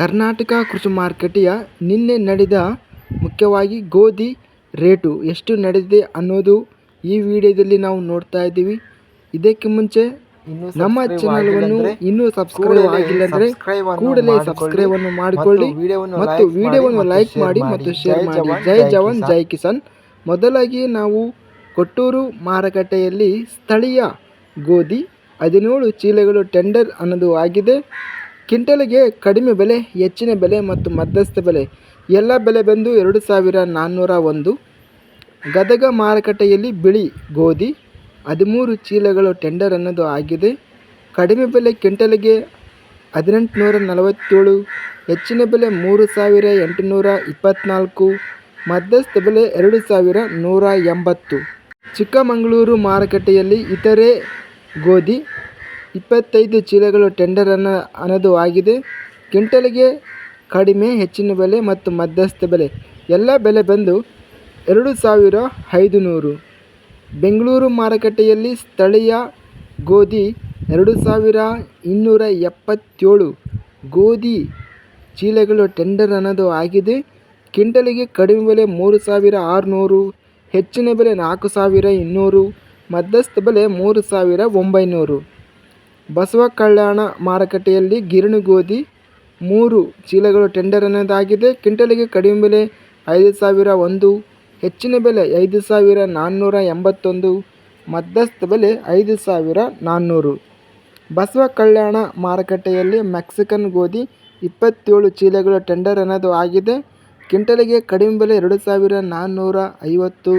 ಕರ್ನಾಟಕ ಕೃಷಿ ಮಾರುಕಟ್ಟೆಯ ನಿನ್ನೆ ನಡೆದ ಮುಖ್ಯವಾಗಿ ಗೋಧಿ ರೇಟು ಎಷ್ಟು ನಡೆದಿದೆ ಅನ್ನೋದು ಈ ವಿಡಿಯೋದಲ್ಲಿ ನಾವು ನೋಡ್ತಾ ಇದ್ದೀವಿ. ಇದಕ್ಕೆ ಮುಂಚೆ ನಮ್ಮ ಚಾನಲವನ್ನು ಇನ್ನೂ ಸಬ್ಸ್ಕ್ರೈಬ್ ಆಗಿಲ್ಲ ಅಂದರೆ ಕೂಡಲೇ ಸಬ್ಸ್ಕ್ರೈಬ್ ಅನ್ನು ಮಾಡಿಕೊಳ್ಳಿ ಮತ್ತು ವಿಡಿಯೋವನ್ನು ಲೈಕ್ ಮಾಡಿ ಮತ್ತು ಶೇರ್ ಮಾಡಿ. ಜೈ ಜವಾನ್ ಜೈ ಕಿಸಾನ್. ಮೊದಲಾಗಿ ನಾವು ಕೊಟ್ಟೂರು ಮಾರುಕಟ್ಟೆಯಲ್ಲಿ ಸ್ಥಳೀಯ ಗೋಧಿ ಹದಿನೇಳು ಚೀಲಗಳು ಟೆಂಡರ್ ಅನ್ನೋದು ಆಗಿದೆ. ಕ್ವಿಂಟಲ್ಗೆ ಕಡಿಮೆ ಬೆಲೆ, ಹೆಚ್ಚಿನ ಬೆಲೆ ಮತ್ತು ಮಧ್ಯಸ್ಥ ಬೆಲೆ. ಎಲ್ಲ ಬೆಲೆ ಬಂದು ಎರಡು ಸಾವಿರ ನಾನ್ನೂರ ಒಂದು. ಗದಗ ಮಾರುಕಟ್ಟೆಯಲ್ಲಿ ಬಿಳಿ ಗೋಧಿ, ಹದಿಮೂರು ಚೀಲಗಳು ಟೆಂಡರ್ ಅನ್ನೋದು ಆಗಿದೆ. ಕಡಿಮೆ ಬೆಲೆ ಕ್ವಿಂಟಲ್ಗೆ ಹದಿನೆಂಟುನೂರ ನಲವತ್ತೇಳು, ಹೆಚ್ಚಿನ ಬೆಲೆ ಮೂರು ಸಾವಿರ ಎಂಟುನೂರ ಇಪ್ಪತ್ತ್ನಾಲ್ಕು ಮಧ್ಯಸ್ಥ ಬೆಲೆ ಎರಡು ಸಾವಿರ ನೂರ ಎಂಬತ್ತು. ಚಿಕ್ಕಮಗಳೂರು ಮಾರುಕಟ್ಟೆಯಲ್ಲಿ ಇತರೆ ಗೋಧಿ ಇಪ್ಪತ್ತೈದು ಚೀಲಗಳು ಟೆಂಡರ್ ಅನ್ನ ಅನ್ನೋದು ಆಗಿದೆ. ಕ್ವಿಂಟಲ್ಗೆ ಕಡಿಮೆ, ಹೆಚ್ಚಿನ ಬೆಲೆ ಮತ್ತು ಮಧ್ಯಸ್ಥ ಬೆಲೆ. ಎಲ್ಲ ಬೆಲೆ ಬಂದು ಎರಡು ಸಾವಿರ ಐದು ನೂರು ಬೆಂಗಳೂರು ಮಾರುಕಟ್ಟೆಯಲ್ಲಿ ಸ್ಥಳೀಯ ಗೋಧಿ ಎರಡು ಸಾವಿರ ಇನ್ನೂರ ಎಪ್ಪತ್ತೇಳು. ಗೋಧಿ ಚೀಲಗಳು ಟೆಂಡರ್ ಅನ್ನೋದು ಆಗಿದೆ. ಕ್ವಿಂಟಲಿಗೆ ಕಡಿಮೆ ಬೆಲೆ ಮೂರು ಸಾವಿರ ಆರುನೂರು, ಹೆಚ್ಚಿನ ಬೆಲೆ ನಾಲ್ಕು ಸಾವಿರ ಇನ್ನೂರು, ಮಧ್ಯಸ್ಥ ಬೆಲೆ ಮೂರು ಸಾವಿರ ಒಂಬೈನೂರು. ಬಸವ ಕಲ್ಯಾಣ ಮಾರುಕಟ್ಟೆಯಲ್ಲಿ ಗಿರಣಿ ಗೋಧಿ, ಮೂರು ಚೀಲಗಳು ಟೆಂಡರ್ ಅನ್ನೋದಾಗಿದೆ ಕ್ವಿಂಟಲಿಗೆ ಕಡಿಮೆ ಬೆಲೆ ಐದು ಸಾವಿರ ಒಂದು, ಹೆಚ್ಚಿನ ಬೆಲೆ ಐದು ಸಾವಿರ ನಾನ್ನೂರ ಎಂಬತ್ತೊಂದು, ಮಧ್ಯಸ್ಥ ಬೆಲೆ ಐದು ಸಾವಿರ ನಾನ್ನೂರು. ಬಸವ ಕಲ್ಯಾಣ ಮಾರುಕಟ್ಟೆಯಲ್ಲಿ ಮೆಕ್ಸಿಕನ್ ಗೋಧಿ ಇಪ್ಪತ್ತೇಳು ಚೀಲಗಳು ಟೆಂಡರ್ ಅನ್ನೋದು ಆಗಿದೆ. ಕ್ವಿಂಟಲಿಗೆ ಕಡಿಮೆ ಬೆಲೆ ಎರಡು ಸಾವಿರ ನಾನ್ನೂರ ಐವತ್ತು,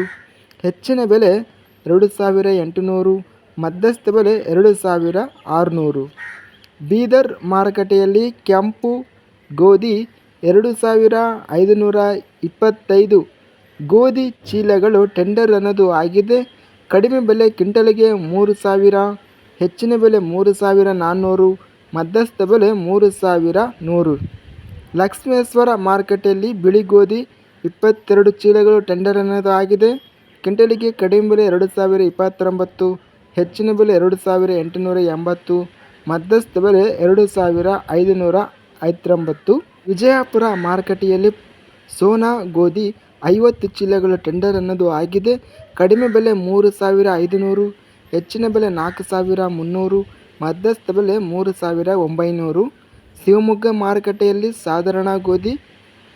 ಹೆಚ್ಚಿನ ಬೆಲೆ ಎರಡು ಸಾವಿರ ಎಂಟುನೂರು ಮಧ್ಯಸ್ಥ ಬೆಲೆ ಎರಡು ಸಾವಿರ ಆರುನೂರು. ಬೀದರ್ ಮಾರುಕಟ್ಟೆಯಲ್ಲಿ ಕೆಂಪು ಗೋಧಿ ಎರಡು ಸಾವಿರ ಐದುನೂರ ಇಪ್ಪತ್ತೈದು. ಗೋಧಿ ಚೀಲಗಳು ಟೆಂಡರ್ ಅನ್ನೋದು ಆಗಿದೆ. ಕಡಿಮೆ ಬೆಲೆ ಕ್ವಿಂಟಲ್ಗೆ ಮೂರು ಸಾವಿರ, ಹೆಚ್ಚಿನ ಬೆಲೆ ಮೂರು ಸಾವಿರ ನಾನ್ನೂರು, ಮಧ್ಯಸ್ಥ ಬೆಲೆ ಮೂರು ಸಾವಿರ ನೂರು. ಲಕ್ಷ್ಮೇಶ್ವರ ಮಾರುಕಟ್ಟೆಯಲ್ಲಿ ಬಿಳಿ ಗೋಧಿ ಇಪ್ಪತ್ತೆರಡು ಚೀಲಗಳು ಟೆಂಡರ್ ಅನ್ನೋದು ಆಗಿದೆ. ಕ್ವಿಂಟಲಿಗೆ ಕಡಿಮೆ ಬೆಲೆ ಎರಡು ಸಾವಿರ ಇಪ್ಪತ್ತೊಂಬತ್ತು. ಹೆಚ್ಚಿನ ಬೆಲೆ ಎರಡು ಸಾವಿರ ಎಂಟುನೂರ ಎಂಬತ್ತು, ಮಧ್ಯಸ್ಥ ಬೆಲೆ ಎರಡು ಸಾವಿರ ಐದುನೂರ ಐವತ್ತೊಂಬತ್ತು. ವಿಜಯಪುರ ಮಾರುಕಟ್ಟೆಯಲ್ಲಿ ಸೋನಾ ಗೋಧಿ ಐವತ್ತು ಚೀಲಗಳ ಟೆಂಡರ್ ಅನ್ನೋದು ಆಗಿದೆ. ಕಡಿಮೆ ಬೆಲೆ ಮೂರು ಸಾವಿರ ಐದುನೂರು, ಹೆಚ್ಚಿನ ಬೆಲೆ ನಾಲ್ಕು ಸಾವಿರ ಮುನ್ನೂರು, ಮಧ್ಯಸ್ಥ ಬೆಲೆ ಮೂರು ಸಾವಿರ ಒಂಬೈನೂರು. ಶಿವಮೊಗ್ಗ ಮಾರುಕಟ್ಟೆಯಲ್ಲಿ ಸಾಧಾರಣ ಗೋಧಿ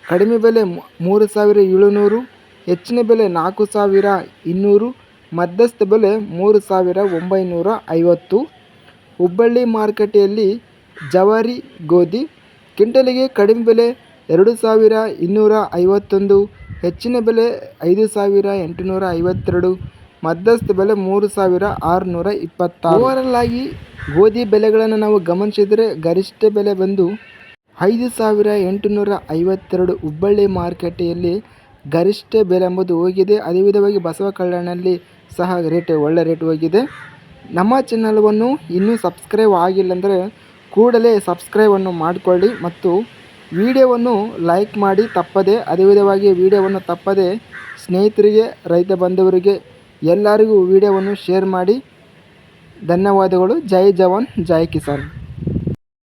ಕಡಿಮೆ ಬೆಲೆ ಮೂರು ಸಾವಿರ ಏಳುನೂರು, ಹೆಚ್ಚಿನ ಬೆಲೆ ನಾಲ್ಕು ಸಾವಿರ ಇನ್ನೂರು ಮಧ್ಯಸ್ಥ ಬೆಲೆ ಮೂರು ಸಾವಿರ ಒಂಬೈನೂರ ಐವತ್ತು ಹುಬ್ಬಳ್ಳಿ ಮಾರುಕಟ್ಟೆಯಲ್ಲಿ ಜವಾರಿ ಗೋಧಿ, ಕ್ವಿಂಟಲಿಗೆ ಕಡಿಮೆ ಬೆಲೆ ಎರಡು ಸಾವಿರ ಇನ್ನೂರ ಐವತ್ತೊಂದು ಹೆಚ್ಚಿನ ಬೆಲೆ ಐದು ಸಾವಿರ ಎಂಟುನೂರ ಐವತ್ತೆರಡು ಮಧ್ಯಸ್ಥ ಬೆಲೆ ಮೂರು ಸಾವಿರ ಆರುನೂರ ಇಪ್ಪತ್ತಾರು ಓವರಲ್ ಆಗಿ ಗೋಧಿ ಬೆಲೆಗಳನ್ನು ನಾವು ಗಮನಿಸಿದರೆ ಗರಿಷ್ಠ ಬೆಲೆ ಬಂದು ಐದು ಸಾವಿರ ಎಂಟುನೂರ ಐವತ್ತೆರಡು ಹುಬ್ಬಳ್ಳಿ ಮಾರುಕಟ್ಟೆಯಲ್ಲಿ ಗರಿಷ್ಠ ಬೆಲೆ ಎಂಬುದು ಹೋಗಿದೆ. ಅದೇ ವಿಧವಾಗಿ ಬಸವ ಕಲ್ಯಾಣಲ್ಲಿ ಸಹ ರೇಟ್, ಒಳ್ಳೆ ರೇಟ್ ಹೋಗಿದೆ. ನಮ್ಮ ಚಾನಲ್ವನ್ನು ಇನ್ನೂ ಸಬ್ಸ್ಕ್ರೈಬ್ ಆಗಿಲ್ಲ ಅಂದರೆ ಕೂಡಲೇ ಸಬ್ಸ್ಕ್ರೈಬನ್ನು ಮಾಡಿಕೊಳ್ಳಿ ಮತ್ತು ವಿಡಿಯೋವನ್ನು ಲೈಕ್ ಮಾಡಿ ತಪ್ಪದೆ, ಅದೇ ವಿಧವಾಗಿ ವಿಡಿಯೋವನ್ನು ತಪ್ಪದೆ ಸ್ನೇಹಿತರಿಗೆ, ರೈತ ಬಂಧುವರಿಗೆ ಎಲ್ಲರಿಗೂ ವಿಡಿಯೋವನ್ನು ಶೇರ್ ಮಾಡಿ. ಧನ್ಯವಾದಗಳು. ಜೈ ಜವಾನ್, ಜೈ ಕಿಸಾನ್.